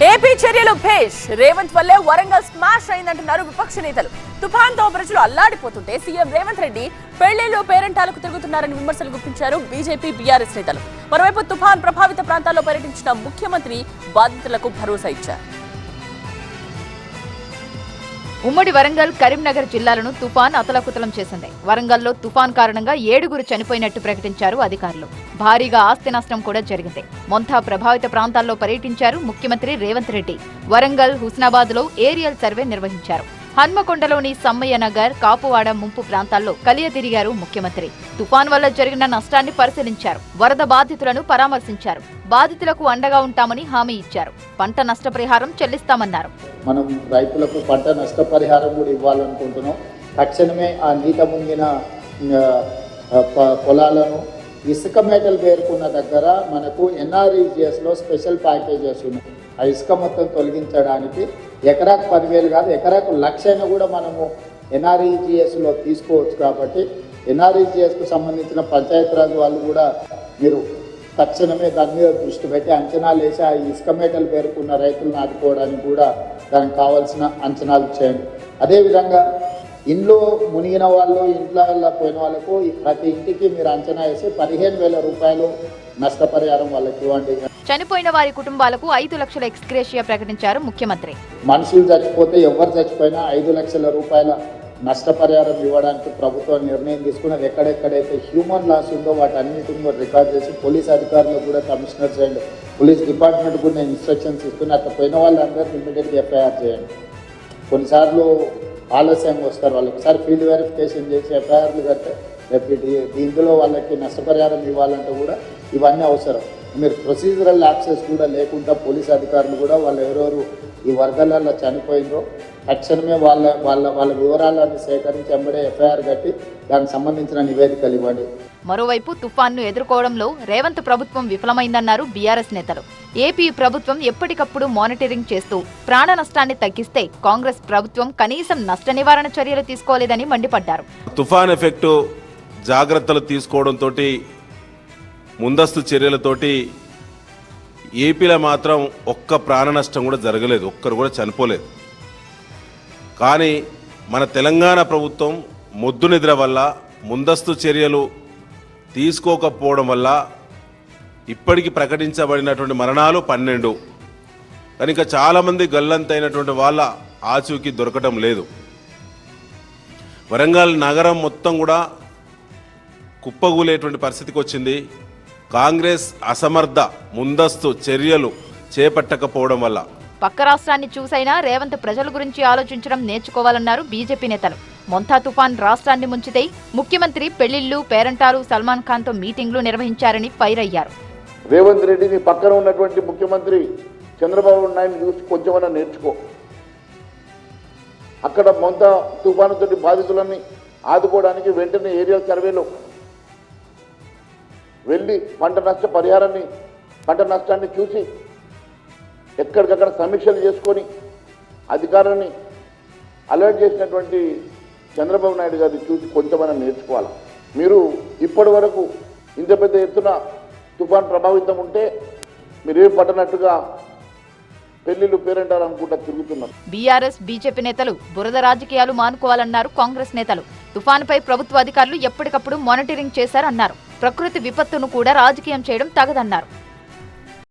AP చర్యలు భేష్. రేవంత్ వల్లే వరంగల్ స్మాష్ అయిందంటున్నారు విపక్ష నేతలు. తుఫాన్తో ప్రజలు అల్లాడిపోతుంటే సీఎం రేవంత్ రెడ్డి పెళ్ళిలో పేరెంటాలకు తిరుగుతున్నారని విమర్శలు గుప్పించారు బీజేపీ బీఆర్ఎస్ నేతలు. మరోవైపు తుఫాన్ ప్రభావిత ప్రాంతాల్లో పర్యటించిన ముఖ్యమంత్రి బాధితులకు భరోసా ఇచ్చారు. ఉమ్మడి వరంగల్ కరీంనగర్ జిల్లాలను తుఫాన్ అతలకుతలం చేసింది. వరంగల్లో తుఫాన్ కారణంగా ఏడుగురు చనిపోయినట్టు ప్రకటించారు అధికారులు. భారీగా ఆస్తి నష్టం కూడా జరిగింది. మొంతా ప్రభావిత ప్రాంతాల్లో పర్యటించారు ముఖ్యమంత్రి రేవంత్ రెడ్డి. వరంగల్ హుస్నాబాద్లో ఏరియల్ సర్వే నిర్వహించారు. హన్మకొండలోని సమ్మయ్య నగర్ కాపువాడ ముంపు ప్రాంతాల్లో కలియ తిరిగారు ముఖ్యమంత్రి. తుఫాన్ వల్ల జరిగిన నష్టాన్ని పరిశీలించారు. వరద బాధితులను పరామర్శించారు. బాధితులకు అండగా ఉంటామని హామీ ఇచ్చారు. పంట నష్టపరిహారం చెల్లిస్తామన్నారు. మనం రైతులకు పంట నష్టపరిహారం కూడా ఇవ్వాలనుకుంటున్నాం. తక్షణమే ఆ నీట ముంగిన పొలాలను ఇసుక మేటలు పేరుకున్న దగ్గర మనకు ఎన్ఆర్ఈజిఎస్లో స్పెషల్ ప్యాకేజెస్ ఉన్నాయి. ఆ ఇసుక మొత్తం తొలగించడానికి ఎకరాకు పదివేలు కాదు ఎకరాకు లక్ష అయినా కూడా మనము ఎన్ఆర్ఈజిఎస్లో తీసుకోవచ్చు కాబట్టి ఎన్ఆర్ఈజిఎస్కు సంబంధించిన పంచాయతీరాజ్ వాళ్ళు కూడా మీరు తక్షణమే దాని మీద దృష్టి పెట్టి అంచనాలు వేసి ఆ ఇసుక మేటలు పేరుకున్న రైతులను ఆదుకోవడానికి కూడా దానికి కావాల్సిన అంచనాలు చేయండి అదేవిధంగా ఇంట్లో మునిగిన వాళ్ళు ఇంట్లో పోయిన వాళ్ళకు ప్రతి ఇంటికి మీరు అంచనా వేసి పదిహేను వేల రూపాయలు నష్టపరిహారం వాళ్ళకి ఇవ్వండి. చనిపోయిన వారి కుటుంబాలకు ఐదు లక్షల ఎక్స్గ్రేషియా ప్రకటించారు ముఖ్యమంత్రి. మనుషులు చచ్చిపోతే ఎవరు చచ్చిపోయినా ఐదు లక్షల రూపాయల నష్టపరిహారం ఇవ్వడానికి ప్రభుత్వం నిర్ణయం తీసుకున్నది ఎక్కడెక్కడైతే హ్యూమన్ లాస్ ఉందో వాటన్నిటిని కూడా రికార్డ్ చేసి పోలీస్ అధికారులకు కూడా కమిషనర్స్ అండ్ పోలీస్ డిపార్ట్మెంట్ కూడా నేను ఇన్స్ట్రక్షన్స్ ఇస్తున్నా. అక్కడ పోయిన వాళ్ళందరికీ ఇమీడియట్గా ఎఫ్ఐఆర్ చేయండి. కొన్నిసార్లు ఆలస్యంగా వస్తారు. వాళ్ళు ఒకసారి ఫీల్డ్ వెరిఫికేషన్ చేసి ఎఫ్ఐఆర్లు కడితే రేపు దీంట్లో వాళ్ళకి నష్టపరిహారం ఇవ్వాలంటే కూడా ఇవన్నీ అవసరం. మీరు ప్రొసీజరల్ యాక్సెస్ కూడా లేకుండా పోలీస్ అధికారులు కూడా వాళ్ళు ఎవరెవరు ఈ వరదలలో చనిపోయిందో తక్షణమే వాళ్ళ వాళ్ళ వాళ్ళ వివరాలను సేకరించి వెంబడే ఎఫ్ఐఆర్ కట్టి దానికి సంబంధించిన నివేదికలు ఇవ్వండి. మరోవైపు తుఫాన్ను ఎదుర్కోవడంలో రేవంత్ ప్రభుత్వం విఫలమైందన్నారు బీఆర్ఎస్ నేతలు. ఏపీ ప్రభుత్వం ఎప్పటికప్పుడు మానిటరింగ్ చేస్తూ ప్రాణ నష్టాన్ని తగ్గిస్తే కాంగ్రెస్ ప్రభుత్వం కనీసం నష్ట నివారణ చర్యలు తీసుకోలేదని మండిపడ్డారు. తుఫాన్ ఎఫెక్టు జాగ్రత్తలు తీసుకోవడంతో ముందస్తు చర్యలతోటి ఏపీలో మాత్రం ఒక్క ప్రాణ నష్టం కూడా జరగలేదు ఒక్కరు కూడా చనిపోలేదు. కానీ మన తెలంగాణ ప్రభుత్వం మొద్దు నిద్ర వల్ల ముందస్తు చర్యలు తీసుకోకపోవడం వల్ల ఇప్పటికి ప్రకటించబడినటువంటి మరణాలు పన్నెండు. కనుక చాలామంది గల్లంతైనటువంటి వాళ్ళ ఆచూకీ దొరకటం లేదు. వరంగల్ నగరం మొత్తం కూడా కుప్పగూలేటువంటి పరిస్థితికి వచ్చింది కాంగ్రెస్ అసమర్థ ముందస్తు చర్యలు చేపట్టకపోవడం వల్ల. పక్క రాష్ట్రాన్ని చూసైనా రేవంత్ ప్రజల గురించి ఆలోచించడం నేర్చుకోవాలన్నారు బీజేపీ నేతలు. మొంతా తుఫాన్ రాష్ట్రాన్ని ముంచితే ముఖ్యమంత్రి పెళ్ళిళ్ళు పేరంటాలు సల్మాన్ ఖాన్తో మీటింగ్లు నిర్వహించారని ఫైర్ అయ్యారు. రేవంత్ రెడ్డిని పక్కన ఉన్నటువంటి ముఖ్యమంత్రి చంద్రబాబు నాయుడు చూసి కొంచెమన్నా నేర్చుకో. అక్కడ మొంత తుఫానుతోటి బాధితులని ఆదుకోవడానికి వెంటనే ఏరియల్ సర్వేలో వెళ్ళి పంట నష్ట పరిహారాన్ని పంట నష్టాన్ని చూసి ఎక్కడికక్కడ సమీక్షలు చేసుకొని అధికారాన్ని అలర్ట్ చేసినటువంటి చంద్రబాబు నాయుడు గారిని చూసి కొంచెమైనా నేర్చుకోవాలి. మీరు ఇప్పటి వరకు ఇంత పెద్ద ఎత్తున తుఫాన్ ప్రభావితం ఉంటే మీరేం పట్టనట్టుగా పెళ్ళిళ్ళు పేరంటారనుకుంటా తిరుగుతున్నారు. బీఆర్ఎస్ బీజేపీ నేతలు బురద రాజకీయాలు మానుకోవాలన్నారు కాంగ్రెస్ నేతలు. తుఫాన్పై ప్రభుత్వ అధికారులు ఎప్పటికప్పుడు మానిటరింగ్ చేశారన్నారు. ప్రకృతి విపత్తును కూడా రాజకీయం చేయడం తగదన్నారు